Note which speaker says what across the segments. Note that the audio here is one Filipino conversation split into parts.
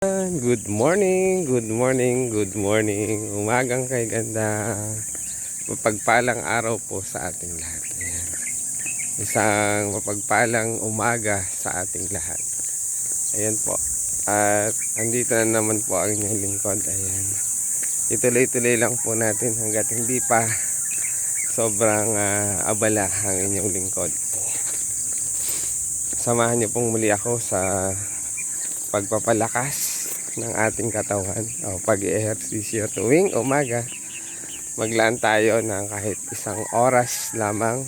Speaker 1: Good morning, good morning, good morning. Umagang kay ganda. Mapagpalang araw po sa ating lahat. Ayan. Isang mapagpalang umaga sa ating lahat. Ayan po. At andito na naman po ang inyong lingkod. Ayan. Ituloy-tuloy lang po natin hanggat hindi pa sobrang ah, abala ang inyong lingkod. Samahan niyo pong muli ako sa pagpapalakas ng ating katawan. O pag-ehersisyo tuwing umaga. Maglaan tayo ng kahit isang oras lamang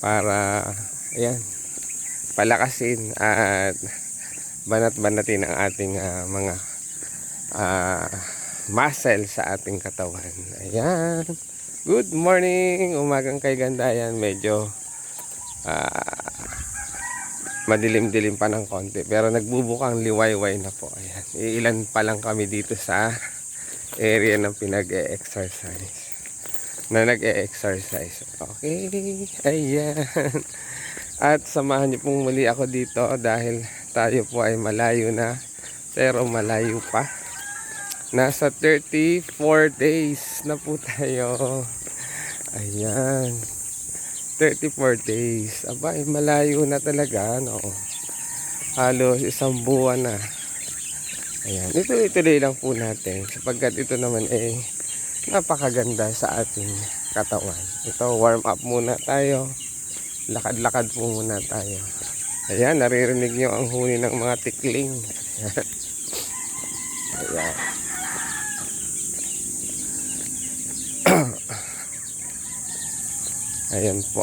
Speaker 1: para ayan palakasin at banat-banatin ang ating ah, mga ah, muscle sa ating katawan. Ayan. Good morning! Umagang kay ganda yan medyo ah, madilim-dilim pa ng konti. Pero nagbubukang liwayway na po. Ayan. Ilan pa lang kami dito sa area ng pinag-e-exercise. Na nag-e-exercise. Okay. Ayan. At samahan niyo pong muli ako dito dahil tayo po ay malayo na. Pero malayo pa. Nasa 34 days na po tayo. Ayan 34 days. Aba, eh, malayo na talaga, no? Halos isang buwan na. Ayan, ituloy-tuloy lang po natin sapagkat ito naman eh napakaganda sa ating katawan. Ito, warm up muna tayo. Lakad-lakad po muna tayo. Ayan, naririnig nyo ang huni ng mga tikling. Ayan. Ayan po.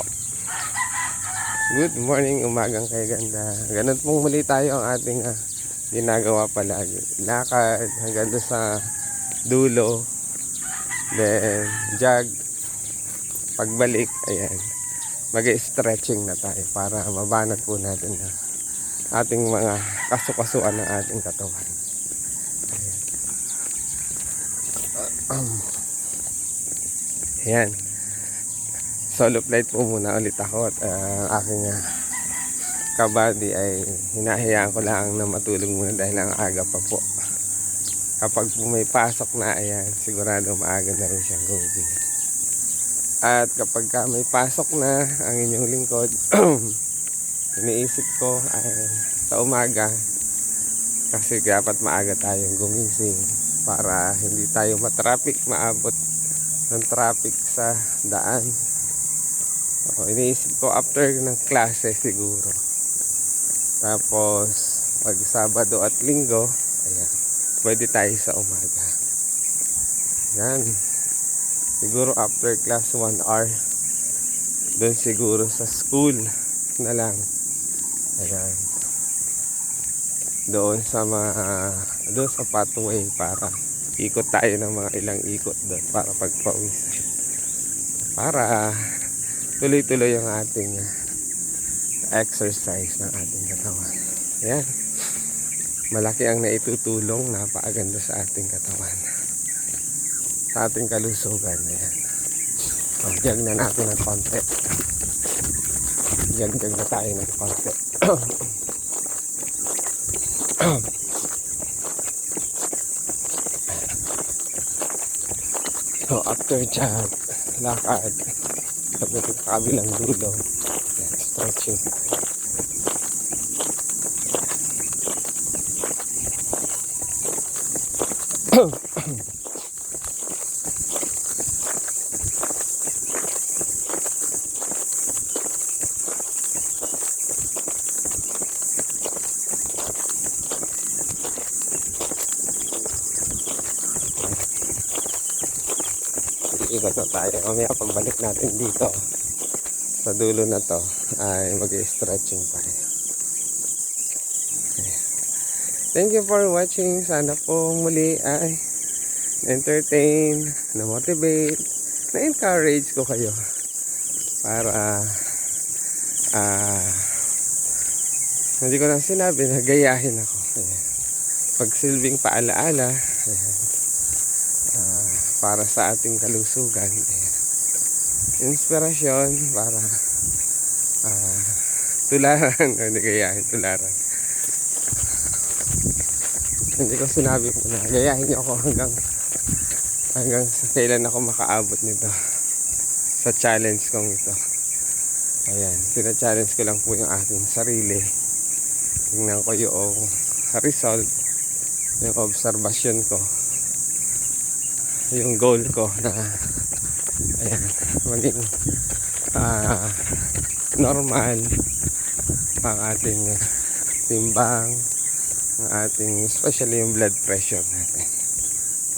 Speaker 1: Good morning, umagang kay ganda. Ganun pong muli tayo ang ating ah, ginagawa palagi. Lakad hanggang doon sa dulo. Then, jog. Pagbalik, ayan. Mag-stretching na tayo para mabanat po natin na ating mga kasukasuan ng ating katawan. Ayan. Ayan solo flight po muna ulit ako at uh, aking uh, kabady ay hinahayaan ko lang na matulog muna dahil ang aga pa po. Kapag po may pasok na ayan sigurado maaga na rin siyang gawin at kapag ka may pasok na ang inyong lingkod iniisip ko ay sa umaga kasi dapat maaga tayong gumising para hindi tayo matraffic maabot ng traffic sa daan o, iniisip ko after ng klase siguro. Tapos, pag Sabado at Linggo, ayan, pwede tayo sa umaga. Yan. Siguro after class 1 hour, doon siguro sa school na lang. Ayan. Doon sa mga, doon sa pathway para ikot tayo ng mga ilang ikot doon para pagpawisan. Para tuloy-tuloy ang ating exercise ng ating katawan. Ayan. Malaki ang naitutulong, napakaganda sa ating katawan. Sa ating kalusugan. Ayan. Pag-jog na natin ng konti. Jag-jag na tayo ng konti. so after jog, lakad, sabi ko kabilang dulo. Yan, stretching ikot na tayo. Mamaya pagbalik natin dito sa dulo na to ay mag-stretching tayo thank you for watching. Sana po muli ay entertain na motivate na encourage ko kayo para ah hindi ko na sinabi na gayahin ako. Ayan. pagsilbing paalaala Ayan. Para sa ating kalusugan Ayan. inspirasyon para ah, tularan hindi kaya tularan Hindi ko sinabi po na gayahin niyo ako hanggang hanggang sa kailan ako makaabot nito sa challenge kong ito. Ayan, sina-challenge ko lang po yung aking sarili. Tingnan ko yung result, yung observation ko, yung goal ko na ayan, maging ah, normal ang ating timbang, ang ating, especially yung blood pressure natin.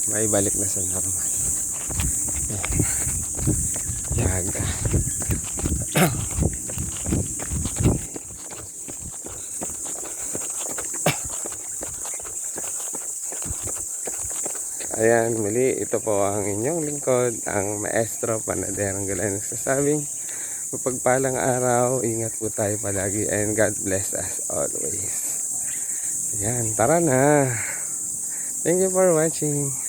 Speaker 1: Maibalik na sa normal. Ayan. Yaga. Ayan, muli, ito po ang inyong lingkod, ang maestro Panaderang Galay nagsasabing, mapagpalang araw, ingat po tayo palagi, and God bless us always. Ayan, tara na. Thank you for watching.